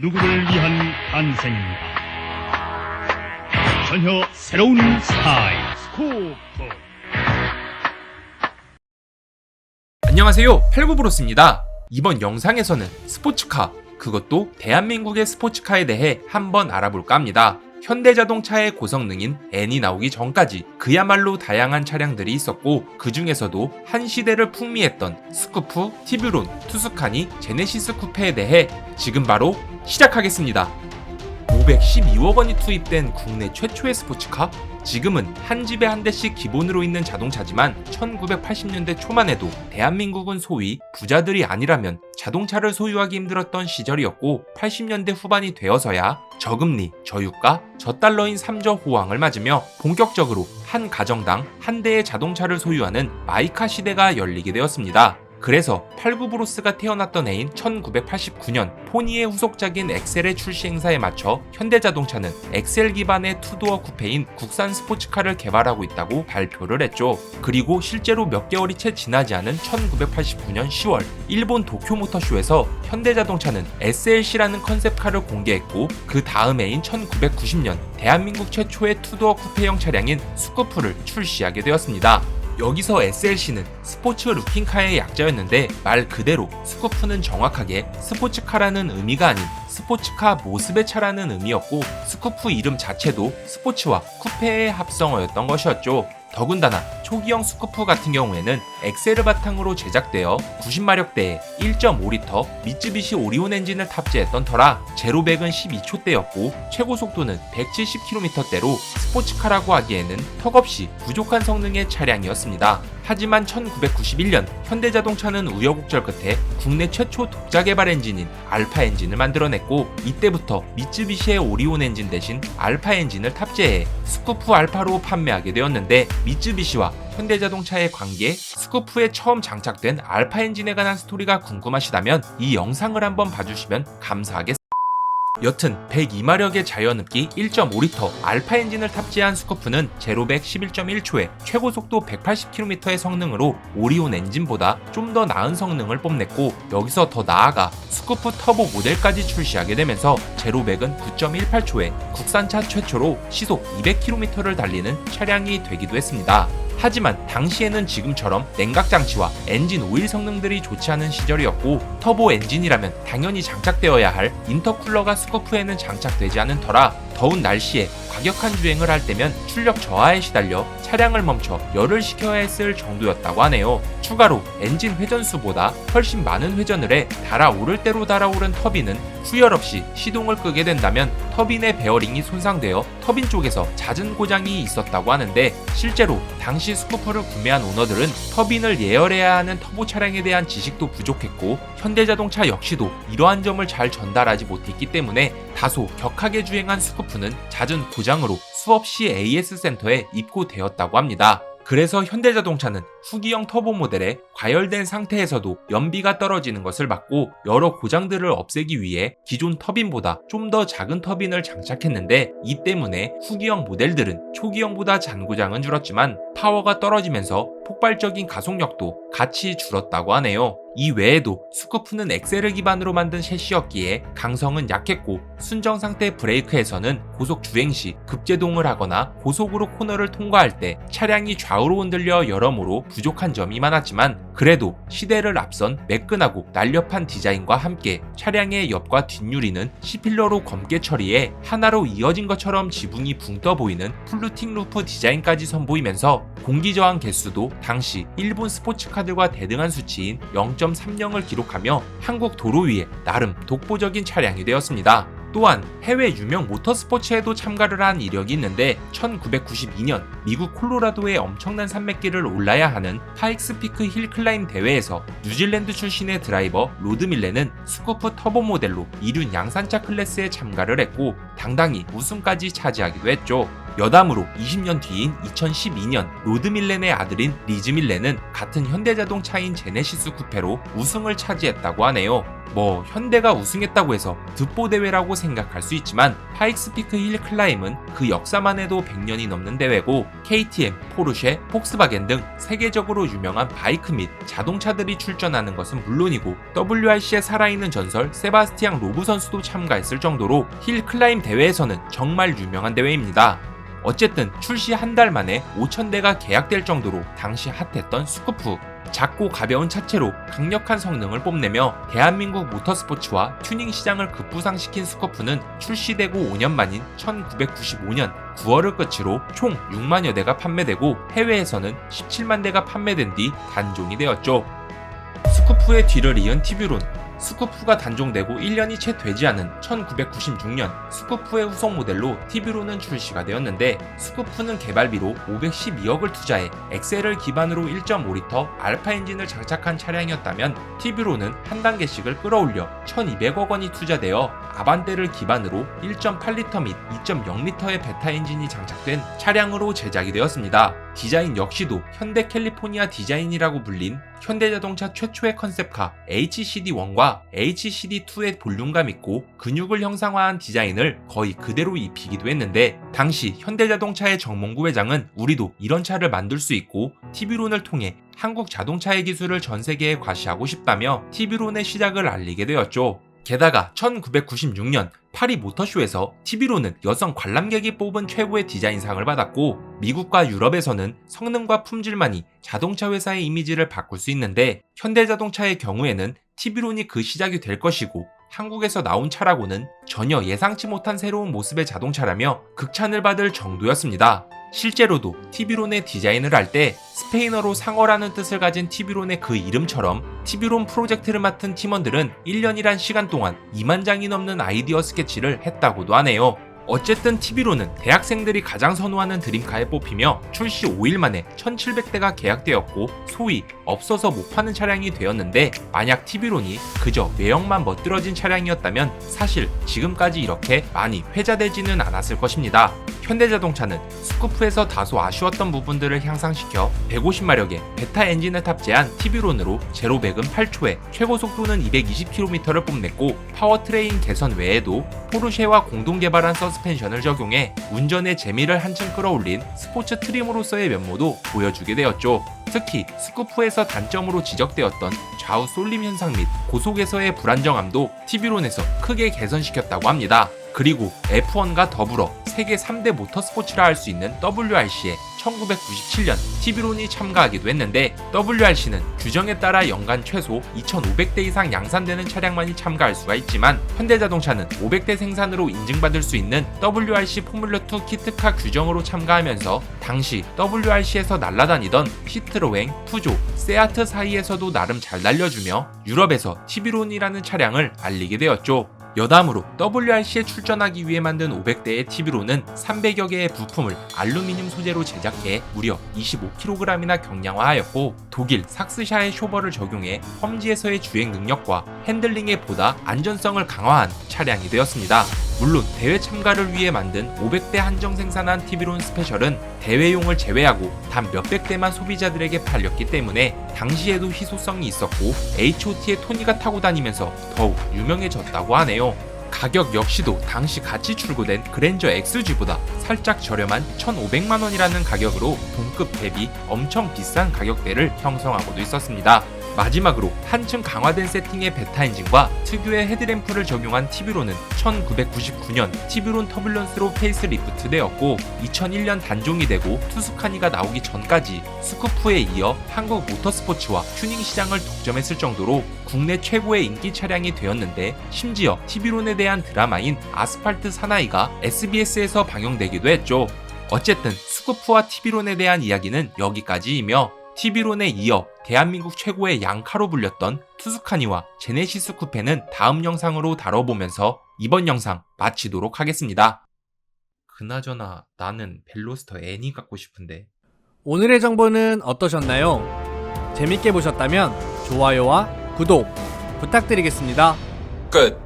누구를 위한 탄생인가? 전혀 새로운 스타일 스코프. 안녕하세요. 팔구브로스입니다. 이번 영상에서는 스포츠카 그것도 대한민국의 스포츠카에 대해 한번 알아볼까 합니다 현대자동차의 고성능인 N이 나오기 전까지 그야말로 다양한 차량들이 있었고 그 중에서도 한 시대를 풍미했던 스쿠프, 티뷰론, 투스카니, 제네시스 쿠페에 대해 지금 바로 시작하겠습니다 512억 원이 투입된 국내 최초의 스포츠카? 지금은 한 집에 한 대씩 기본으로 있는 자동차지만 1980년대 초만 해도 대한민국은 소위 부자들이 아니라면 자동차를 소유하기 힘들었던 시절이었고 80년대 후반이 되어서야 저금리, 저유가, 저달러인 3저 호황을 맞으며 본격적으로 한 가정당 한 대의 자동차를 소유하는 마이카 시대가 열리게 되었습니다. 그래서 팔구브로스가 태어났던 해인 1989년 포니의 후속작인 엑셀의 출시 행사에 맞춰 현대자동차는 엑셀 기반의 투도어 쿠페인 국산 스포츠카를 개발하고 있다고 발표를 했죠. 그리고 실제로 몇 개월이 채 지나지 않은 1989년 10월 일본 도쿄 모터쇼에서 현대자동차는 SLC라는 컨셉카를 공개했고 그 다음 해인 1990년 대한민국 최초의 투도어 쿠페형 차량인 스쿠프를 출시하게 되었습니다. 여기서 SLC는 스포츠 루킹카의 약자였는데 말 그대로 스쿠프는 정확하게 스포츠카라는 의미가 아닌 스포츠카 모습의 차라는 의미였고 스쿠프 이름 자체도 스포츠와 쿠페의 합성어였던 것이었죠. 더군다나 초기형 스쿠프 같은 경우에는 엑셀을 바탕으로 제작되어 90마력대에 1.5리터 미쯔비시 오리온 엔진을 탑재했던 터라 제로백은 12초대였고 최고 속도는 170km대로 스포츠카라고 하기에는 턱없이 부족한 성능의 차량이었습니다. 하지만 1991년 현대자동차는 우여곡절 끝에 국내 최초 독자 개발 엔진인 알파 엔진을 만들어냈고 이때부터 미쯔비시의 오리온 엔진 대신 알파 엔진을 탑재해 스쿠프 알파로 판매하게 되었는데 미쯔비시와 현대자동차의 관계, 스쿠프에 처음 장착된 알파 엔진에 관한 스토리가 궁금하시다면 이 영상을 한번 봐주시면 감사하겠습니다. 여튼 102마력의 자연흡기 1.5리터 알파 엔진을 탑재한 스쿠프는 제로백 11.1초에 최고 속도 180km의 성능으로 오리온 엔진보다 좀 더 나은 성능을 뽐냈고 여기서 더 나아가 스쿠프 터보 모델까지 출시하게 되면서 제로백은 9.18초에 국산차 최초로 시속 200km를 달리는 차량이 되기도 했습니다. 하지만 당시에는 지금처럼 냉각 장치와 엔진 오일 성능들이 좋지 않은 시절이었고 터보 엔진이라면 당연히 장착되어야 할 인터쿨러가 스코프에는 장착되지 않은 터라 더운 날씨에 과격한 주행을 할 때면 출력 저하에 시달려 차량을 멈춰 열을 식혀야 했을 정도였다고 하네요. 추가로 엔진 회전수보다 훨씬 많은 회전을 해 달아오를 대로 달아오른 터빈은 후열 없이 시동을 끄게 된다면 터빈의 베어링이 손상되어 터빈 쪽에서 잦은 고장이 있었다고 하는데 실제로 당시 스쿠퍼를 구매한 오너들은 터빈을 예열해야 하는 터보 차량에 대한 지식도 부족했고 현대자동차 역시도 이러한 점을 잘 전달하지 못했기 때문에 다소 격하게 주행한 스쿠프는 잦은 고장으로 수없이 AS 센터에 입고되었다고 합니다. 그래서 현대자동차는 후기형 터보 모델에 과열된 상태에서도 연비가 떨어지는 것을 막고 여러 고장들을 없애기 위해 기존 터빈보다 좀 더 작은 터빈을 장착했는데 이 때문에 후기형 모델들은 초기형보다 잔고장은 줄었지만 파워가 떨어지면서 폭발적인 가속력도 같이 줄었다고 하네요. 이 외에도 스쿠프는 엑셀을 기반으로 만든 셰시였기에 강성은 약했고 순정 상태 브레이크에서는 고속 주행 시 급제동을 하거나 고속으로 코너를 통과할 때 차량이 좌우로 흔들려 여러모로 부족한 점이 많았지만 그래도 시대를 앞선 매끈하고 날렵한 디자인과 함께 차량의 옆과 뒷유리는 C필러로 검게 처리해 하나로 이어진 것처럼 지붕이 붕 떠 보이는 플루팅 루프 디자인까지 선보이면서 공기 저항 개수도 당시 일본 스포츠카들과 대등한 수치인 0.30을 기록하며 한국 도로 위에 나름 독보적인 차량이 되었습니다. 또한 해외 유명 모터스포츠에도 참가를 한 이력이 있는데 1992년 미국 콜로라도의 엄청난 산맥길을 올라야 하는 파익스피크 힐 클라임 대회에서 뉴질랜드 출신의 드라이버 로드 밀레는 스쿠프 터보 모델로 이륜 양산차 클래스에 참가를 했고 당당히 우승까지 차지하기도 했죠. 여담으로 20년 뒤인 2012년 로드 밀렌의 아들인 리즈 밀렌은 같은 현대자동 차인 제네시스 쿠페로 우승을 차지했다고 하네요. 뭐 현대가 우승했다고 해서 득보 대회라고 생각할 수 있지만 파익스피크 힐 클라임은 그 역사만 해도 100년이 넘는 대회고 KTM, 포르쉐, 폭스바겐 등 세계적으로 유명한 바이크 및 자동차들이 출전하는 것은 물론이고 WRC의 살아있는 전설 세바스티앙 로브 선수도 참가했을 정도로 힐 클라임 대회에서는 정말 유명한 대회입니다. 어쨌든 출시 한 달 만에 5,000대가 계약될 정도로 당시 핫했던 스쿠프. 작고 가벼운 차체로 강력한 성능을 뽐내며 대한민국 모터스포츠와 튜닝 시장을 급부상시킨 스쿠프는 출시되고 5년 만인 1995년 9월을 끝으로 총 6만여 대가 판매되고 해외에서는 17만 대가 판매된 뒤 단종이 되었죠. 스쿠프의 뒤를 이은 티뷰론 스쿠프가 단종되고 1년이 채 되지 않은 1996년 스쿠프의 후속 모델로 TV로는 출시가 되었는데 스쿠프는 개발비로 512억을 투자해 엑셀을 기반으로 1.5리터 알파 엔진을 장착한 차량이었다면 TV로는 한 단계씩을 끌어올려 1200억 원이 투자되어 아반떼를 기반으로 1.8리터 및 2.0리터의 베타 엔진이 장착된 차량으로 제작이 되었습니다. 디자인 역시도 현대 캘리포니아 디자인이라고 불린 현대자동차 최초의 컨셉카 HCD1과 HCD2의 볼륨감 있고 근육을 형상화한 디자인을 거의 그대로 입히기도 했는데 당시 현대자동차의 정몽구 회장은 우리도 이런 차를 만들 수 있고 TV론을 통해 한국 자동차의 기술을 전 세계에 과시하고 싶다며 TV론의 시작을 알리게 되었죠. 게다가 1996년 파리 모터쇼에서 TV로는 여성 관람객이 뽑은 최고의 디자인상을 받았고 미국과 유럽에서는 성능과 품질만이 자동차 회사의 이미지를 바꿀 수 있는데 현대자동차의 경우에는 TV론이 그 시작이 될 것이고 한국에서 나온 차라고는 전혀 예상치 못한 새로운 모습의 자동차라며 극찬을 받을 정도였습니다. 실제로도 TV론의 디자인을 할 때 스페인어로 상어라는 뜻을 가진 TV론의 그 이름처럼 TV론 프로젝트를 맡은 팀원들은 1년이란 시간 동안 2만 장이 넘는 아이디어 스케치를 했다고도 하네요. 어쨌든 TV로는 대학생들이 가장 선호하는 드림카에 뽑히며 출시 5일 만에 1700대가 계약되었고 소위 없어서 못 파는 차량이 되었는데 만약 TV론이 그저 외형만 멋들어진 차량이었다면 사실 지금까지 이렇게 많이 회자되지는 않았을 것입니다. 현대자동차는 스쿠프에서 다소 아쉬웠던 부분들을 향상시켜 150마력의 베타 엔진을 탑재한 TV론으로 제로 100은 8초에 최고 속도는 220km를 뽐냈고 파워트레인 개선 외에도 포르쉐와 공동 개발한 서스펜션을 적용해 운전의 재미를 한층 끌어올린 스포츠 트림으로서의 면모도 보여주게 되었죠. 특히 스쿠프에서 단점으로 지적되었던 좌우 쏠림 현상 및 고속에서의 불안정함도 TV론에서 크게 개선시켰다고 합니다. 그리고 F1과 더불어 세계 3대 모터스포츠라 할 수 있는 WRC에 1997년 TV론이 참가하기도 했는데 WRC는 규정에 따라 연간 최소 2,500대 이상 양산되는 차량만이 참가할 수가 있지만 현대자동차는 500대 생산으로 인증받을 수 있는 WRC 포뮬러2 키트카 규정으로 참가하면서 당시 WRC에서 날아다니던 시트로행, 푸조, 세아트 사이에서도 나름 잘 날려주며 유럽에서 TV론이라는 차량을 알리게 되었죠. 여담으로 WRC에 출전하기 위해 만든 500대의 TV로는 300여 개의 부품을 알루미늄 소재로 제작해 무려 25kg이나 경량화하였고 독일 삭스샤의 쇼버를 적용해 험지에서의 주행 능력과 핸들링에 보다 안전성을 강화한 차량이 되었습니다. 물론 대회 참가를 위해 만든 500대 한정 생산한 TV론 스페셜은 대회용을 제외하고 단 몇백 대만 소비자들에게 팔렸기 때문에 당시에도 희소성이 있었고 H.O.T의 토니가 타고 다니면서 더욱 유명해졌다고 하네요. 가격 역시도 당시 같이 출고된 그랜저 XG보다 살짝 저렴한 1,500만 원이라는 가격으로 동급 대비 엄청 비싼 가격대를 형성하고도 있었습니다. 마지막으로 한층 강화된 세팅의 베타 엔진과 특유의 헤드램프를 적용한 TV로는 1999년 TV론 터뷸런스로 페이스리프트 되었고 2001년 단종이 되고 투스카니가 나오기 전까지 스쿠프에 이어 한국 모터스포츠와 튜닝 시장을 독점했을 정도로 국내 최고의 인기 차량이 되었는데 심지어 TV론에 대한 드라마인 아스팔트 사나이가 SBS에서 방영되기도 했죠. 어쨌든 스쿠프와 TV론에 대한 이야기는 여기까지이며 TV론에 이어 대한민국 최고의 양카로 불렸던 투스카니와 제네시스 쿠페는 다음 영상으로 다뤄보면서 이번 영상 마치도록 하겠습니다. 그나저나 나는 벨로스터 애니 갖고 싶은데 오늘의 정보는 어떠셨나요? 재밌게 보셨다면 좋아요와 구독 부탁드리겠습니다. 끝!